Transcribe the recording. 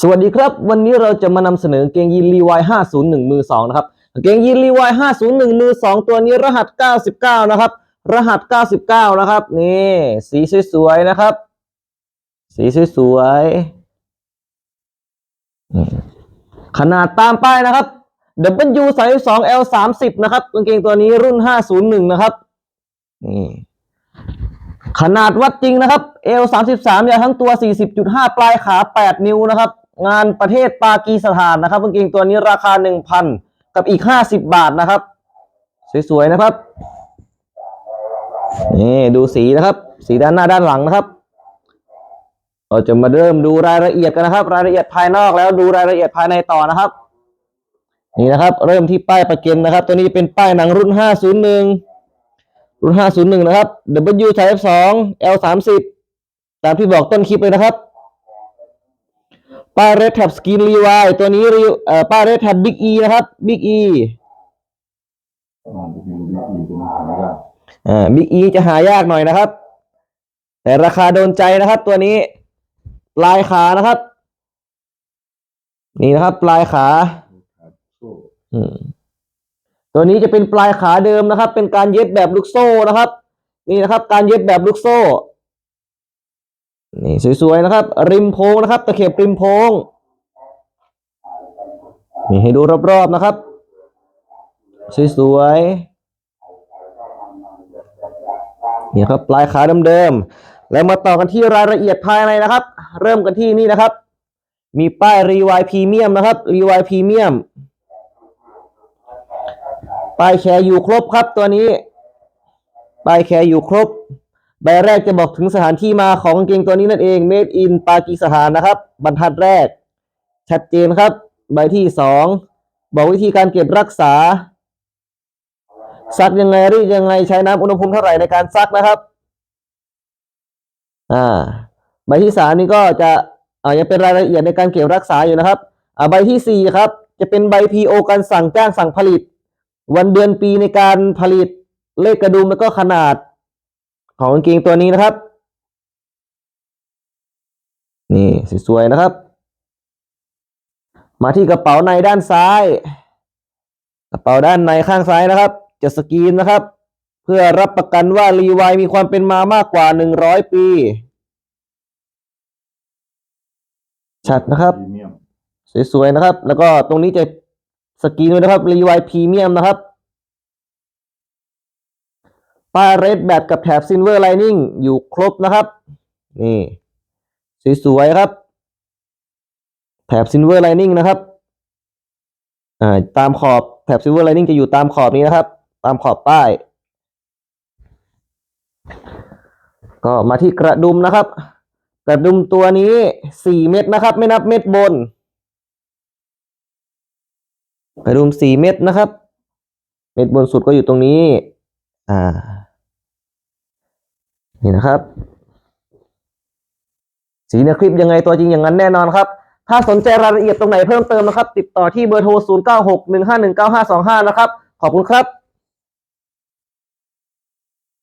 สวัสดีครับ วันนี้เราจะมานำเสนอเกงยีนรีวาย501 มือ 2 นะครับเกงยีนรีวาย501 มือ 2 ตัวนี้รหัส 99 นะครับ รหัส 99 นะครับ นี่ สีสวยๆ นะครับ สีสวยๆ ขนาดตามป้ายนะครับ W 32 L 30นะครับกางเกงตัวนี้รุ่น 501 นะครับ นี่ขนาดวัดจริงนะครับเอล33ยาวทั้งตัว 40.5 ปลายขา 8 นิ้วนะครับ งานประเทศปากีสถานนะครับกางเกงตัวนี้ราคา 1,000 กับอีก 50 บาทนะครับ สวยๆนะครับนี่ดูสีนะครับ สีด้านหน้าด้านหลังนะครับ เราจะมาเริ่มดูรายละเอียดกันนะครับ รายละเอียดภายนอกแล้วดูรายละเอียดภายในต่อนะครับ นี่นะครับ เริ่มที่ป้ายประเก็นนะครับ ตัวนี้เป็นป้ายหนังรุ่น 501 รุ่น 501 นะครับ W Type 2 L 30ตามที่บอกต้นคลิปเลยนะครับ ป้าย Red Tab Skin Rewind ตัวนี้รีเอ่อป้าย Red Tab Big E นะครับ Big E อ่าเป็นวิธีเป็นหายากอ่า Big E จะหายากหน่อยนะครับ แต่ราคาโดนใจนะครับตัวนี้ ลายขานะครับ นี่นะครับ ปลายขาตัวนี้จะเป็นปลายขาเดิมนะครับ เป็นการเย็บแบบลูกโซ่นะครับ นี่นะครับ การเย็บแบบลูกโซ่ นี่สวยๆนะครับ ริมโพงนะครับ ตะเข็บริมโพงนี่ให้ดูรอบๆนะครับ สวยๆนี่ครับปลายขาเดิมๆแล้วมาต่อกันที่รายละเอียดภายในนะครับ เริ่มกันที่นี่นะครับ มีป้ายรีวายพรีเมียมนะครับรีวายพรีเมียมป้ายแชร์อยู่ครบครับตัวนี้ป้ายแชร์อยู่ครบ ใบแรกจะบอกถึงสถานที่มาของกางเกงตัวนี้นั่นเอง made in ปากีสถานนะครับ บรรทัดแรก ชัดเจนครับ ใบที่สองบอกวิธีการเก็บรักษา ซักยังไงรีดยังไงใช้น้ำอุณหภูมิเท่าไหร่ในการซักนะครับ อ่า ใบที่สามนี่ก็จะอ่ายังเป็นรายละเอียดในการเก็บรักษาอยู่นะครับอ่าใบที่สี่ครับ จะเป็นใบ PO การสั่งจ้างสั่งผลิต วันเดือนปีในการผลิตเลขกระดุมแล้วก็ขนาด ของกางเกงตัวนี้นะครับ นี่สวยๆนะครับ มาที่กระเป๋าในด้านซ้าย กระเป๋าด้านในข้างซ้ายนะครับ จะสกรีนนะครับ เพื่อรับประกันว่ารีวายมีความเป็นมามากกว่าหนึ่งร้อยปี ชัดนะครับพรีเมียมสวยๆนะครับ แล้วก็ตรงนี้จะสกรีนด้วยนะครับรีวายพรีเมียมนะครับ ป้ายเรดแบบกับแถบซิลเวอร์ไลนิ่งอยู่ครบนะครับ นี่ สวยๆครับ แถบซิลเวอร์ไลนิ่งนะครับอ่าตามขอบแถบซิลเวอร์ไลนิ่งจะอยู่ตามขอบนี้นะครับ ตามขอบป้าย ก็มาที่กระดุมนะครับ กระดุมตัวนี้สี่เม็ดนะครับ ไม่นับเม็ดบน กระดุมสี่เม็ดนะครับ เม็ดบนสุดก็อยู่ตรงนี้ อ่า นี่นะครับ สีในคลิปยังไงตัวจริงอย่างนั้นแน่นอนครับ ถ้าสนใจรายละเอียดตรงไหนเพิ่มเติมนะครับ ติดต่อที่เบอร์โทร 0 9 6 1 5 1 9 5 2 5 นะครับ ขอบคุณครับ